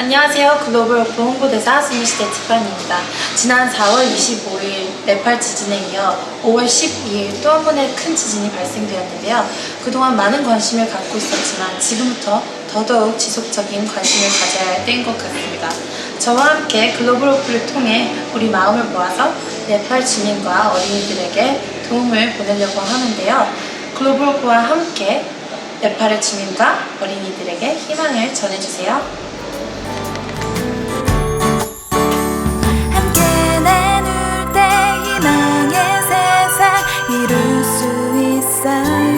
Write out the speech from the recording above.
안녕하세요. 글로벌 오픈 홍보대사 스미시대 티파니입니다. 지난 4월 25일 네팔 지진에 이어 5월 12일 또 한 번의 큰 지진이 발생되었는데요. 그동안 많은 관심을 갖고 있었지만 지금부터 더더욱 지속적인 관심을 가져야 할 때인 것 같습니다. 저와 함께 글로벌 오픈을 통해 우리 마음을 모아서 네팔 주민과 어린이들에게 도움을 보내려고 하는데요. 글로벌 오픈과 함께 네팔의 주민과 어린이들에게 희망을 전해주세요. 이룰 수 있어요